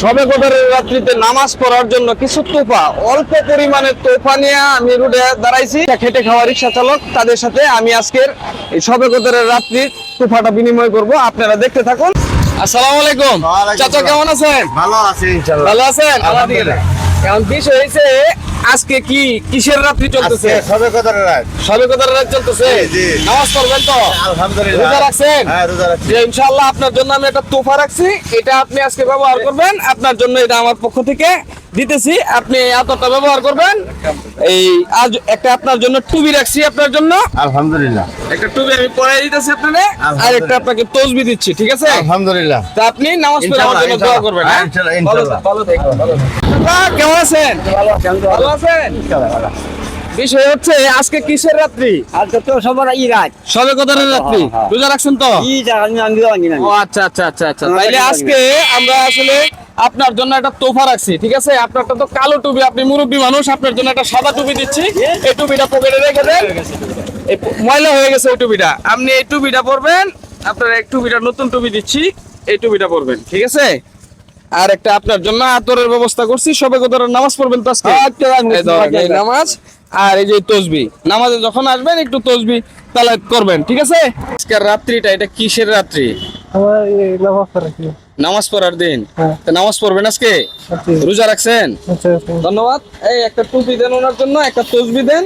সবে কদরের রাত্রিতে নামাজ পড়ার জন্য কিছু তোফা অল্প পরিমাণে তোফা নিয়ে আমি রোডে দাঁড়াইছি। খেটে খাওয়া রিক্সা চালক তাদের সাথে আমি আজকের এই সবে কদরের রাত্রির তোফাটা বিনিময় করব। আপনারা দেখতে থাকুন। আসসালামু আলাইকুম। চাচা কেমন আছেন? ভালো আছি ভালো আছেন। এখন বিষয় হয়েছে? আজকে কি কিসের রাত্রি চলতেছে? সবে কদর রাত। সবে কদরের রাত চলতেছে। নামাজ পড়বেন তো? আলহামদুলিল্লাহ। রোজা রাখছেন? হ্যাঁ রোজা রাখছি। যে ইনশাআল্লাহ আপনার জন্য আমি একটা তোফা রাখছি। এটা আপনি আজকে ব্যবহার করবেন। আপনার জন্য এটা আমার পক্ষ থেকে দিতেছি। আপনি এই আতরটা ব্যবহার করবেন। এই আজ একটা আপনার জন্য টুবি রাখছি আপনার জন্য। আলহামদুলিল্লাহ। একটা টুবি আমি পরে দিতেছি আপনাকে আর একটা আপনাকে তসবি দিচ্ছি ঠিক আছে? আলহামদুলিল্লাহ। তা আপনি নামাজ পড়ে আমার জন্য দোয়া করবেন হ্যাঁ? ইনশাআল্লাহ, ভালো ইনশাআল্লাহ। ভালো থাকবেন, কেমন আছেন? ভালো আছেন? বিষয় হচ্ছে আজকে কিসের রাত্রি? আজকে তো সবার ই রাত সবে কদরের রাত্রি? হ্যাঁ, রোজা রাখছেন তো? ই জানি আমি জানি না ও আচ্ছা আচ্ছা আচ্ছা আচ্ছা। তাইলে না, না। আজকে আমরা আসলে আপনার জন্য একটা তোফা রাখছি ঠিক আছে? আপনারটা তো কালো টুপি আপনি মুরব্বী মানুষ আপনার জন্য একটা সাদা টুপি দিচ্ছি। এই টুপিটা পকেটে রেখে দেন। ময়লা হয়ে গেছে ওই টুপিটা। আপনি এই টুপিটা পরবেন আপনার এক টুপিটা নতুন টুপি দিচ্ছি এই টুপিটা পরবেন ঠিক আছে? আর একটা আপনার জন্য আতরের ব্যবস্থা করছি। সবে কদরের নামাজ পড়বেন তো আজকে। এই নামাজ আর এই যে তসবি। নামাজে যখন আসবেন একটু তসবি তালাত করবেন ঠিক আছে? আজকের রাত্রিটা এটা কিসের রাত্রি? নামাজ পড়ার দিন। হ্যাঁ। নামাজ পড়বেন আজকে? আচ্ছা। রোজা রাখছেন? আচ্ছা আচ্ছা। ধন্যবাদ। এই একটা টুপি দেন ওনার জন্য একটা তসবি দেন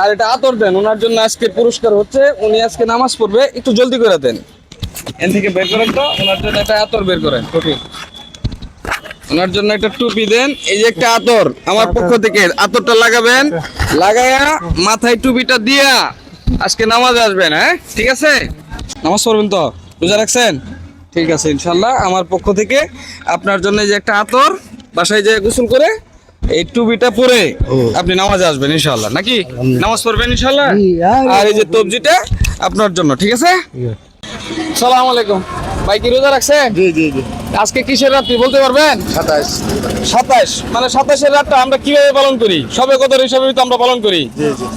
আর এটা আতর দেন। ওনার জন্য আজকে পুরস্কার হচ্ছে উনি আজকে নামাজ পড়বে একটু জলদি করে দেন। এন থেকে বের করেন তো ওনার জন্য একটা আতর বের করেন টুপি। ওনার জন্য একটা টুপি দেন এই যে একটা আতর। আমার পক্ষ থেকে আতরটা লাগাবেন লাগায়া মাথায় টুপিটা দিয়া আজকে নামাজ আসবেন হ্যাঁ? ঠিক আছে? নামাজ পড়বেন তো? রোজা রাখছেন? ঠিক আছে ইনশাল্লাহ আমার পক্ষ থেকে আপনার জন্য এই যে একটা আতর বাসায় যে গোসল করে এই টুপিটা পরে আপনি নামাজ আসবেন ইনশাল্লাহ নাকি? নামাজ পড়বেন ইনশাল্লাহ আর এই যে তবজিটা আপনার জন্য ঠিক আছে। সালাম আলাইকুম। ভাই কি রোজা রাখছেন? জি জি জি। আজকে কিসের রাত্রি বলতে পারবেন? সাতাইশ সাতাশ? মানে সাতাশের রাতটা আমরা কীভাবে পালন করি? সবে কদর হিসাবে তো আমরা পালন করি।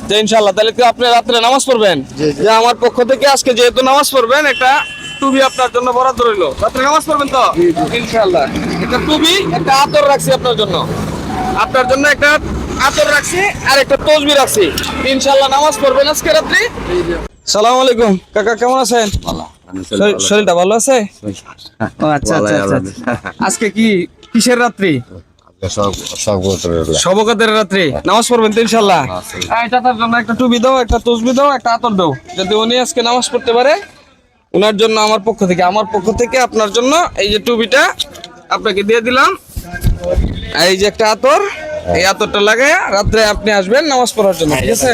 যে ইনশাল্লাহ তাহলে আপনি রাত্রে নামাজ পড়বেন। যে আমার পক্ষ থেকে আজকে যেহেতু নামাজ পড়বেন একটা টুবি আপনার জন্য বরাদ্দ রইল। রাত্রে নামাজ পড়বেন তো? ইনশাল্লাহ একটা টুবি একটা আতর রাখছি আপনার জন্য। আপনার জন্য একটা আতর রাখছি আর একটা তসবি রাখছি। ইনশাল্লাহ নামাজ পড়বেন আজকে রাত্রি। সালাম আলাইকুম। কাকা কেমন আছেন? শরীর- শরীরটা ভালো আছে? আচ্ছা আচ্ছা আচ্ছা আজকে কি কিসের রাত্রি? সবকাতের রাত্রি। নামাজ পড়বেন তো ইনশাল্লাহ জন্য একটা দাও একটা তসবি দাও একটা আতর দাও। যদি উনি আজকে নামাজ পড়তে পারে ওনার জন্য আমার পক্ষ থেকে আমার পক্ষ থেকে আপনার জন্য এই যে টুপিটা আপনাকে দিয়ে দিলাম। এই যে একটা আতর এই আতরটা লাগায় রাত্রে আপনি আসবেন নামাজ পড়ার জন্য ঠিক আছে?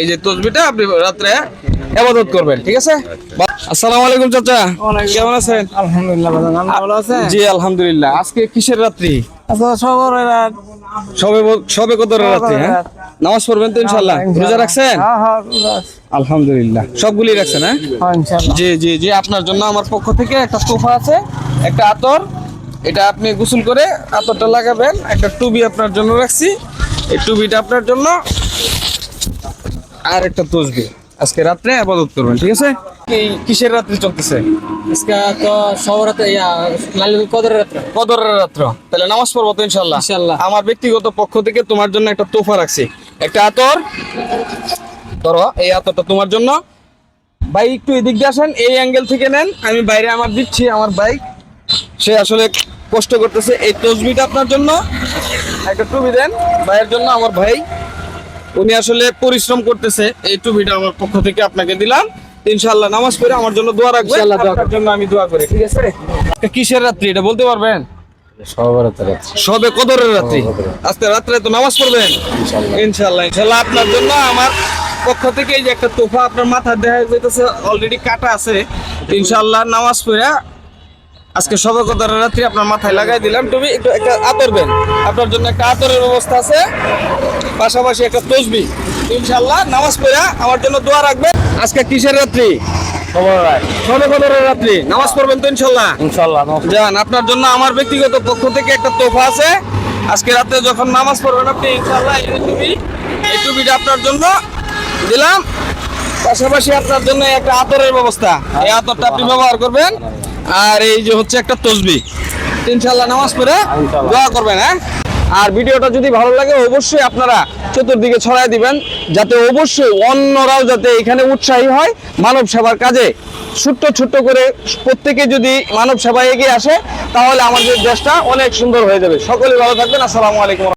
এই যে তসবিটা আপনি রাত্রে আবাদত করবেন ঠিক আছে? আসসালামু আলাইকুম চাচা। কেমন আছেন? আলহামদুলিল্লাহ ভালো আছেন। জি আলহামদুলিল্লাহ। আজকে কিসের রাত্রি? আচ্ছা সবে সবে কদরের রাত্রি হ্যাঁ? নামাজ পড়বেন তো রোজা রাখছেন? হ্যাঁ হ্যাঁ রোজা আলহামদুলিল্লাহ। সবগুলি রাখছেন হ্যাঁ? হ্যাঁ ইনশাআল্লাহ। জি জি জি আপনার জন্য আমার পক্ষ থেকে একটা তোফা আছে একটা আতর। এটা আপনি গোসল করে আতরটা লাগাবেন। একটা টুবি আপনার জন্য রাখছি। এই টুবিটা আপনার জন্য আর একটা তসবি। আজকে রাত্রে আবাদত করবেন ঠিক আছে? কিসের রাত্রে চলতেছে? আজকে তো সবার রাতে ইয়া লাল কদর কদরের রাত্র। তাহলে নামাজ পড়ব তো ইনশাল্লাহ ইনশাআল্লাহ। আমার ব্যক্তিগত পক্ষ থেকে তোমার জন্য একটা তোফা রাখছি। একটা আতর। ধরো এই আতরটা তোমার জন্য। ভাই একটু এদিক দিয়ে আসেন এই অ্যাঙ্গেল থেকে নেন। আমি বাইরে আমার দিচ্ছি আমার বাইক। সে আসলে কষ্ট করতেছে। এই তসবিটা আপনার জন্য। একটা টুবি দেন ভাইয়ের জন্য আমার ভাই। উনি আসলে পরিশ্রম করতেছে। এই টুবিটা আমার পক্ষ থেকে আপনাকে দিলাম। ইনশাআল্লাহ নামাজ পড়ে আমার জন্য দোয়া রাখবেন। আপনার জন্য আমি দোয়া করি ঠিক আছে কিসের রাত্রি? এটা বলতে পারবেন? সবে কদরের রাত্রি। আজকে রাত্রে তো নামাজ পড়বেন? ইনশাল্লাহ ইনশাল্লাহ আপনার জন্য আমার পক্ষ থেকে এই যে একটা তোফা আপনার মাথা দেখা যাইতেছে অলরেডি কাটা আছে। ইনশাল্লাহ নামাজ পড়ে আজকে কদরের রাত্রি আপনার মাথায় লাগাই দিলাম। তুমি একটু একটা আতর দেন আপনার জন্য একটা আতরের ব্যবস্থা আছে। পাশাপাশি একটা তসবি। ইনশাল্লাহ নামাজ পড়ে আমার জন্য দোয়া রাখবেন। আজকে কিসের রাত্রি? কদরের রাত্রি। নামাজ পড়বেন তো ইনশাল্লাহ ইনশাআল্লাহ যান আপনার জন্য আমার ব্যক্তিগত পক্ষ থেকে একটা তোফা আছে। আজকে রাতে যখন নামাজ পড়বেন আপনি ইনশাআল্লাহ এই টুপি এই টুপিটা আপনার জন্য দিলাম। পাশাপাশি আপনার জন্য একটা আতরের ব্যবস্থা। এই আতরটা আপনি ব্যবহার করবেন। আর এই যে হচ্ছে একটা তসবি। ইনশাল্লাহ নামাজ পড়ে দোয়া করবেন হ্যাঁ? আর ভিডিওটা যদি ভালো লাগে অবশ্যই আপনারা চতুর্দিকে ছড়াই দিবেন যাতে অবশ্যই অন্যরাও যাতে এখানে উৎসাহী হয় মানব সেবার কাজে। ছোট্ট ছোট্ট করে প্রত্যেকে যদি মানব সেবায় এগিয়ে আসে তাহলে আমাদের দেশটা অনেক সুন্দর হয়ে যাবে। সকলে ভালো থাকবেন। আসসালামু আলাইকুম।